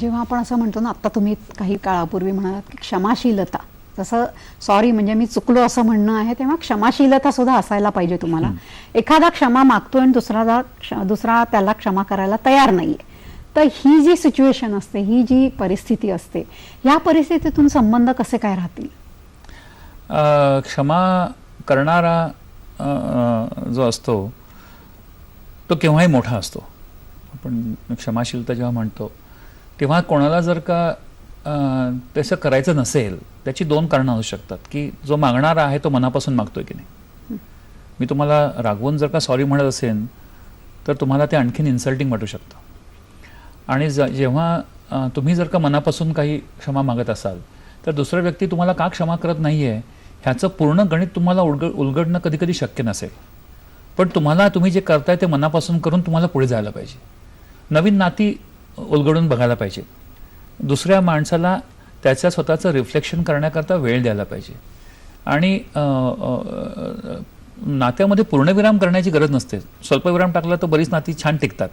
जेव्हा आपण असं म्हणतो ना आत्ता तुम्ही काही काळापूर्वी म्हणालात की क्षमाशीलता. जसं सॉरी म्हणजे मी चुकलो असं म्हणणं आहे तेव्हा क्षमाशीलता सुद्धा असायला पाहिजे तुम्हाला. एखादा क्षमा मागतोय आणि दुसरा दुसरा त्याला क्षमा करायला तयार नाहीये. तर ही जी सिच्युएशन असते ही जी परिस्थिती असते या परिस्थितीतून संबंध कसे काय राहतील? क्षमा करणारा जो असतो तो केव्हाही मोठा असतो. आपण क्षमाशीलता जेव्हा म्हणतो तेव्हा कोणाला जर का तसं करायचं नसेल त्याची दोन कारणं असू शकतात की जो मागणारा आहे तो मनापासून मागतोय की नाही. मी तुम्हाला रागवून जर का सॉरी म्हणत असेन तर तुम्हाला ते आणखीन इन्सल्टिंग वाटू शकतं. आणि ज जेव्हा तुम्ही जर का मनापासून काही क्षमा मागत असाल तर दुसरा व्यक्ती तुम्हाला का क्षमा करत नाही आहे ह्याचं पूर्ण गणित तुम्हाला उलग उलगडणं कधी कधी शक्य नसेल. पण तुम्हाला तुम्ही जे करताय ते मनापासून करून तुम्हाला पुढे जायला पाहिजे. नवीन नाती उलगडून बघायला पाहिजे. दुसऱ्या माणसाला त्याच्या स्वतःचं रिफ्लेक्शन करण्याकरता वेळ द्यायला पाहिजे. आणि नात्यामध्ये पूर्णविराम करण्याची गरज नसते. स्वल्पविराम टाकला तर बरीच नाती छान टिकतात.